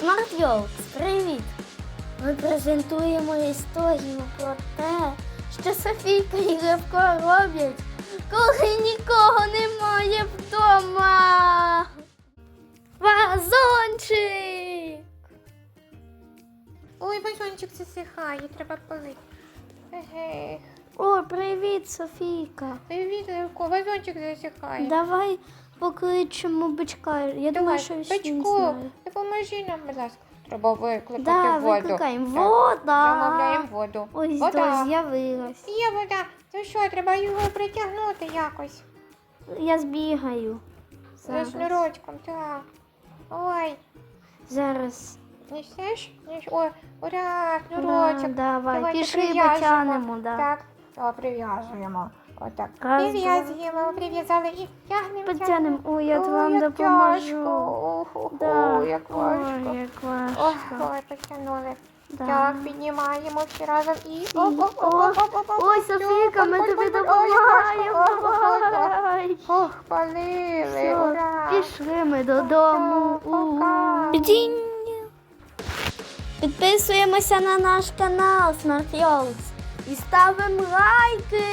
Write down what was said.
Smart Yolks, привіт! Ми презентуємо історію про те, що Софійка і Левко роблять, коли нікого немає вдома. Вазончик! Ой, вазончик засихає, треба полити. Еге. О, привіт, Софійка. Привіт, Левко, вазончик засихає. Давай покличемо бичка. Я думаю, що він знає. Допоможи нам, будь ласка. Треба викликати Да, воду. викликаємо. Так, Вода. Замовляємо воду. Ось вода. з'явилась. Є вода. То що, треба його притягнути якось. Я збігаю. За Зараз. шнурочком, так. Ой, Зараз. несеш? Нес... Ой, ура, Да, шнурочок. давай, Давайте пішли прив'яжемо. потягнемо. Да. Так, то прив'язуємо. Отак. Раз, Прив'язуємо, прив'язали і тягнемо. Потягнемо. Ой, я Ой, вам як допоможу. Тяжко. Да. Як важко. Ой, як Ох, важко. ой, потягнули. Да. Так, піднімаємо всі разом і... Ой, Софійка, ми тобі ой, ой, ой, допомагаємо. Ох, палили, ура. пішли ми додому. Пока. Дінь. Підписуємося на наш канал Smart Yolks і ставимо лайки.